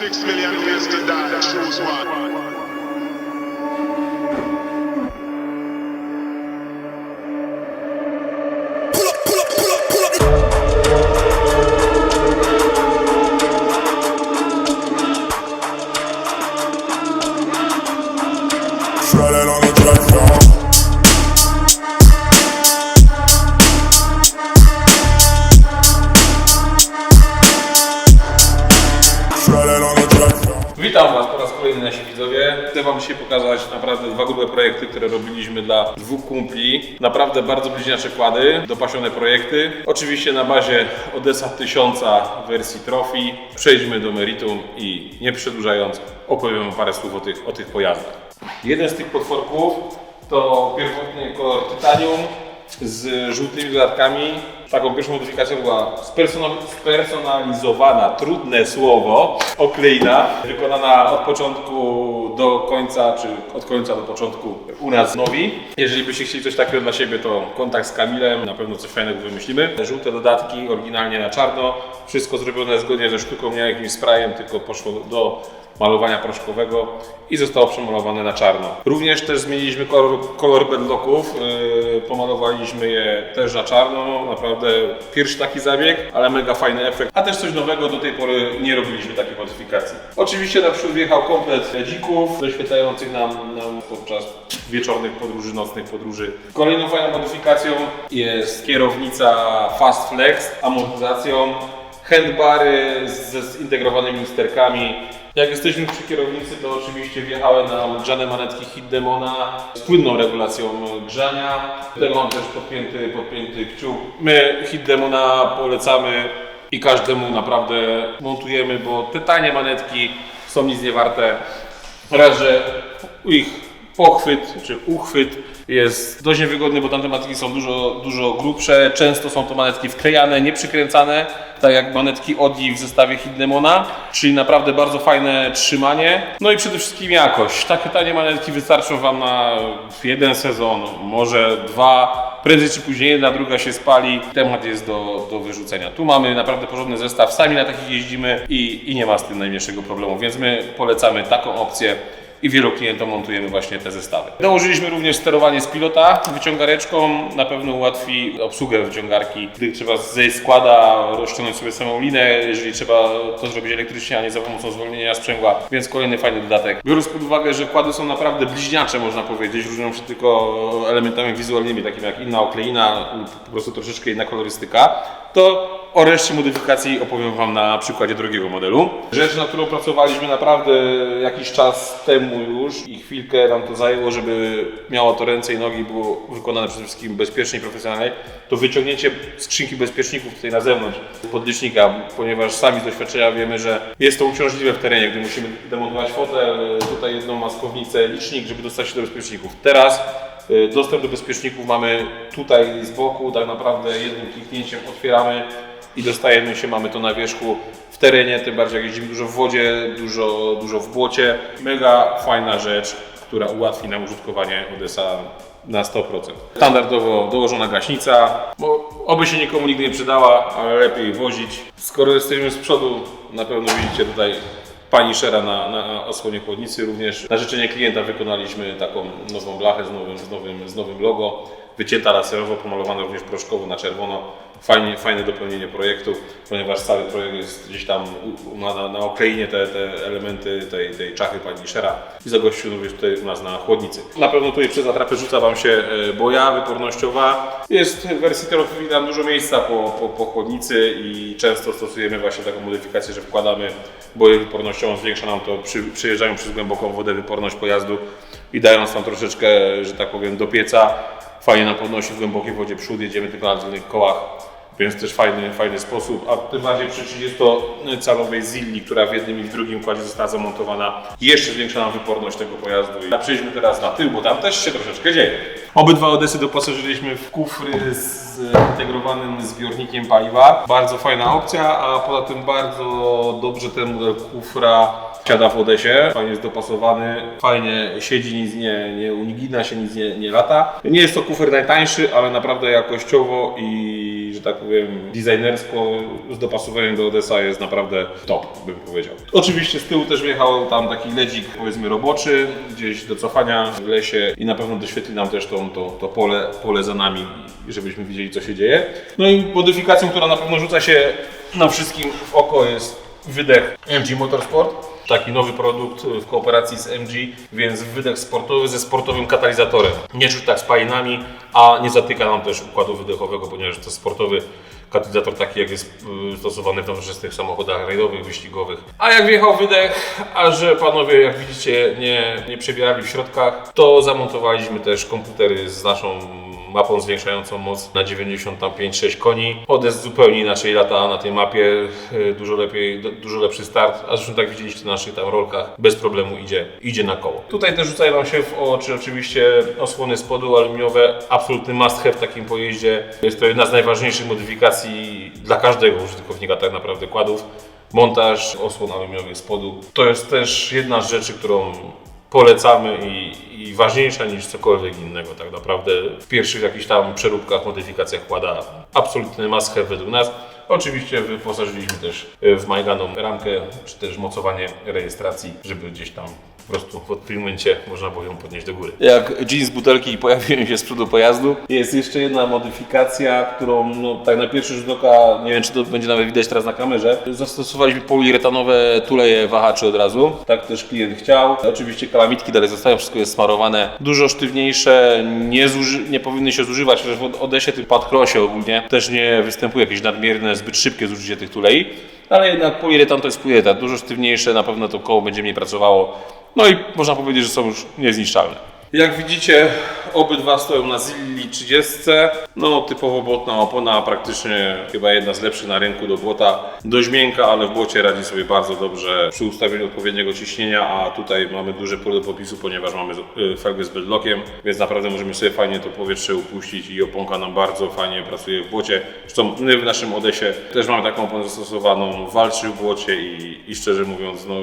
Six million years to die, choose one. Wam dzisiaj pokazać naprawdę dwa grube projekty, które robiliśmy dla dwóch kumpli. Naprawdę bardzo bliźniacze kłady, dopasione projekty. Oczywiście na bazie Odessa 1000 w wersji Trophy. Przejdźmy do meritum i nie przedłużając opowiem parę słów o tych, o tych pojazdach. Jeden z tych potworków to pierwotny kolor Titanium z żółtymi dodatkami. Taką pierwszą modyfikacją była spersonal- spersonalizowana, trudne słowo, okleina, wykonana od początku do końca, czy od końca do początku u nas nowi. Jeżeli byście chcieli coś takiego dla siebie, to kontakt z Kamilem, na pewno coś fajnego wymyślimy. Żółte dodatki, oryginalnie na czarno, wszystko zrobione zgodnie ze sztuką, nie jakimś sprayem, tylko poszło do malowania proszkowego i zostało przemalowane na czarno. Również też zmieniliśmy kolor, kolor bedlocków, yy, pomalowaliśmy je też na czarno, naprawdę pierwszy taki zabieg, ale mega fajny efekt, a też coś nowego, do tej pory nie robiliśmy takiej modyfikacji. Oczywiście naprzód wjechał komplet doświetlających nam, nam podczas wieczornych podróży, nocnych podróży. Kolejną fajną modyfikacją jest kierownica Fast Flex z amortyzacją, handbary ze zintegrowanymi lusterkami. Jak jesteśmy przy kierownicy, to oczywiście wjechały nam grzane manetki Hit-Demona z płynną regulacją grzania. Tutaj mam też podpięty, podpięty kciuk. My Hit-Demona polecamy i każdemu naprawdę montujemy, bo te tanie manetki są nic nie warte. Raz, że ich pochwyt czy uchwyt jest dość niewygodny, bo tamte manetki są dużo, dużo grubsze. Często są to manetki wklejane, nie przykręcane, tak jak manetki Odi w zestawie Hidnemona, czyli naprawdę bardzo fajne trzymanie. No i przede wszystkim jakość. Takie tanie manetki wystarczą Wam na jeden sezon, może dwa. Prędzej czy później jedna, druga się spali. Temat jest do, do wyrzucenia. Tu mamy naprawdę porządny zestaw, sami na takich jeździmy i, i nie ma z tym najmniejszego problemu, więc my polecamy taką opcję i wielu klientom montujemy właśnie te zestawy. Dołożyliśmy również sterowanie z pilota wyciągareczką, na pewno ułatwi obsługę wyciągarki, gdy trzeba zejść składa, rozciągnąć sobie samą linę, jeżeli trzeba to zrobić elektrycznie, a nie za pomocą zwolnienia sprzęgła, więc kolejny fajny dodatek. Biorąc pod uwagę, że kłady są naprawdę bliźniacze, można powiedzieć, różnią się tylko elementami wizualnymi, takimi jak inna okleina po prostu troszeczkę inna kolorystyka, to o reszcie modyfikacji opowiem Wam na przykładzie drugiego modelu. Rzecz, na którą pracowaliśmy naprawdę jakiś czas temu już i chwilkę nam to zajęło, żeby miało to ręce i nogi, było wykonane przede wszystkim bezpiecznie i profesjonalnie, to wyciągnięcie skrzynki bezpieczników tutaj na zewnątrz podlicznika, ponieważ sami z doświadczenia wiemy, że jest to uciążliwe w terenie, gdy musimy demontować fotel, tutaj jedną maskownicę, licznik, żeby dostać się do bezpieczników. Teraz Y, Dostęp do bezpieczników mamy tutaj z boku, tak naprawdę jednym kliknięciem otwieramy i dostajemy się, mamy to na wierzchu w terenie, tym bardziej jak jeździmy dużo w wodzie, dużo, dużo w błocie. Mega fajna rzecz, która ułatwi nam użytkowanie Odessa na 100%. Standardowo dołożona gaśnica, bo oby się nikomu nigdy nie przydała, ale lepiej wozić. Skoro jesteśmy z przodu, na pewno widzicie tutaj pani Szera na, na osłonie chłodnicy. Również na życzenie klienta wykonaliśmy taką nową blachę z nowym, z nowym, z nowym logo. Wycięta laserowo, pomalowana również proszkowo na czerwono. Fajnie, fajne dopełnienie projektu, ponieważ cały projekt jest gdzieś tam na, na okleinie te, te elementy tej, tej czachy pani Szera i zagościł również tutaj u nas na chłodnicy. Na pewno tutaj przez atrapę rzuca Wam się e, boja wypornościowa. Jest w wersji Trophy tam dużo miejsca po, po, po chłodnicy i często stosujemy właśnie taką modyfikację, że wkładamy boję wypornościową, zwiększa nam to, przy, przyjeżdżają przez głęboką wodę wyporność pojazdu i dając tam troszeczkę, że tak powiem, do pieca, fajnie nam podnosi w głębokiej wodzie przód, jedziemy tylko na tylnych kołach, więc też fajny, fajny sposób, a tym bardziej przy 30-calowej Zilli, która w jednym i w drugim układzie została zamontowana, jeszcze zwiększa nam wyporność tego pojazdu. I przejdźmy teraz na tył, bo tam też się troszeczkę dzieje. Obydwa Odesy doposażyliśmy w kufry z zintegrowanym zbiornikiem paliwa. Bardzo fajna opcja, a poza tym bardzo dobrze ten model kufra siada w Odesie, fajnie jest dopasowany, fajnie siedzi, nic nie, nie unigina się, nic nie, nie lata. Nie jest to kufer najtańszy, ale naprawdę jakościowo i że tak powiem, designersko z dopasowaniem do Odessa jest naprawdę top, bym powiedział. Oczywiście z tyłu też wjechał tam taki ledzik, powiedzmy roboczy, gdzieś do cofania w lesie i na pewno doświetli nam też to, to, to pole, pole za nami, żebyśmy widzieli co się dzieje. No i modyfikacją, która na pewno rzuca się na wszystkim w oko jest wydech MG Motorsport. Taki nowy produkt w kooperacji z MG, więc wydech sportowy ze sportowym katalizatorem. Nie czuć tak spalinami, a nie zatyka nam też układu wydechowego, ponieważ to sportowy katalizator taki jak jest y, stosowany w nowoczesnych samochodach rajdowych, wyścigowych. A jak wjechał wydech, a że panowie jak widzicie nie, nie przebierali w środkach, to zamontowaliśmy też komputery z naszą mapą zwiększającą moc na 95-6 koni. Odest zupełnie inaczej lata na tej mapie, y, dużo lepiej, du- dużo lepszy start, a zresztą tak widzieliście na naszych tam rolkach, bez problemu idzie, idzie na koło. Tutaj też rzucają nam się w oczy oczywiście osłony spodu aluminiowe, absolutny must have w takim pojeździe. Jest to jedna z najważniejszych modyfikacji dla każdego użytkownika tak naprawdę kładów. Montaż osłon aluminiowych spodu to jest też jedna z rzeczy, którą polecamy i, i ważniejsza niż cokolwiek innego tak naprawdę. W pierwszych jakichś tam przeróbkach, modyfikacjach kłada absolutny have według nas. Oczywiście wyposażyliśmy też w Majganą ramkę, czy też mocowanie rejestracji, żeby gdzieś tam prostu w odpowiednim momencie można było ją podnieść do góry. Jak jeans z butelki pojawiły się z przodu pojazdu, jest jeszcze jedna modyfikacja, którą no, tak na pierwszy rzut oka, nie wiem czy to będzie nawet widać teraz na kamerze, zastosowaliśmy poliuretanowe tuleje wahaczy od razu. Tak też klient chciał. Oczywiście kalamitki dalej zostają, wszystko jest smarowane. Dużo sztywniejsze, nie, nie powinny się zużywać, chociaż w Odesie, tym padcrossie ogólnie też nie występuje jakieś nadmierne, zbyt szybkie zużycie tych tulei. Ale jednak poliuretan to jest poliuretan, dużo sztywniejsze, na pewno to koło będzie mniej pracowało. No i można powiedzieć, że są już niezniszczalne. Jak widzicie, obydwa stoją na Zilli 30. No, typowo błotna opona, praktycznie chyba jedna z lepszych na rynku do błota. Dość miękka, ale w błocie radzi sobie bardzo dobrze przy ustawieniu odpowiedniego ciśnienia, a tutaj mamy duże pole popisu, ponieważ mamy y, felgę z bedlockiem, więc naprawdę możemy sobie fajnie to powietrze upuścić i oponka nam bardzo fajnie pracuje w błocie. Zresztą my w naszym Odesie też mamy taką oponę zastosowaną, walczy w błocie i, i szczerze mówiąc, no,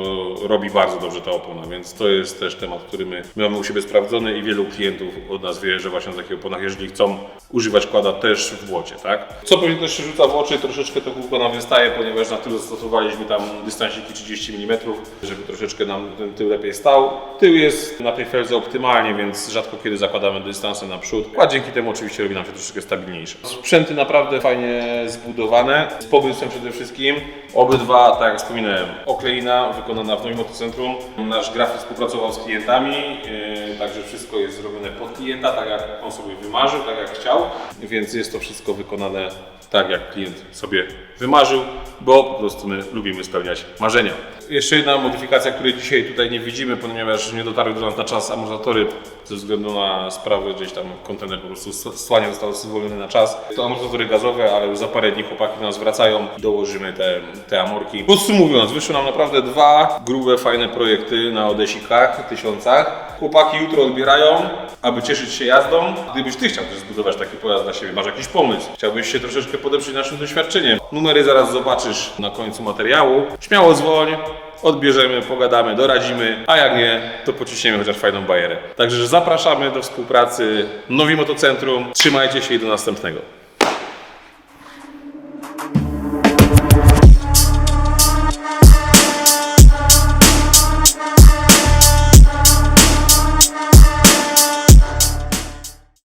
robi bardzo dobrze ta opona, więc to jest też temat, który my, my mamy u siebie sprawdzony i wielu klientów od nas wie, że właśnie na takich oponach, jeżeli chcą używać kłada też w błocie, tak? Co pewnie też się rzuca w oczy, troszeczkę to kółko nam wystaje, ponieważ na tył zastosowaliśmy tam dystansiki 30 mm, żeby troszeczkę nam ten tył lepiej stał. Tył jest na tej felze optymalnie, więc rzadko kiedy zakładamy dystansy na przód, a dzięki temu oczywiście robi nam się troszeczkę stabilniejsze. Sprzęty naprawdę fajnie zbudowane, z pomysłem przede wszystkim. Obydwa, tak jak wspominałem, okleina wykonana w Nowym Motocentrum. Nasz grafik współpracował z klientami, yy, także wszystko jest zrobione pod klienta, tak jak on sobie wymarzył, tak jak chciał, więc jest to wszystko wykonane tak, jak klient sobie wymarzył, bo po prostu my lubimy spełniać marzenia. Jeszcze jedna modyfikacja, której dzisiaj tutaj nie widzimy, ponieważ nie dotarły do nas na czas amortyzatory ze względu na sprawę, gdzieś tam kontener po prostu słanie został zwolniony na czas. To amortyzatory gazowe, ale już za parę dni chłopaki nas wracają, dołożymy te, te amorki. Podsumowując, wyszły nam naprawdę dwa grube, fajne projekty na Odesikach, tysiącach. Chłopaki jutro odbierają, aby cieszyć się jazdą. Gdybyś Ty chciał też zbudować taki pojazd dla siebie, masz jakiś pomysł, chciałbyś się troszeczkę podeprzeć naszym doświadczeniem. Numery zaraz zobaczysz na końcu materiału. Śmiało dzwoń, odbierzemy, pogadamy, doradzimy, a jak nie, to pociśniemy chociaż fajną bajerę. Także zapraszamy do współpracy. Nowi Motocentrum. Trzymajcie się i do następnego.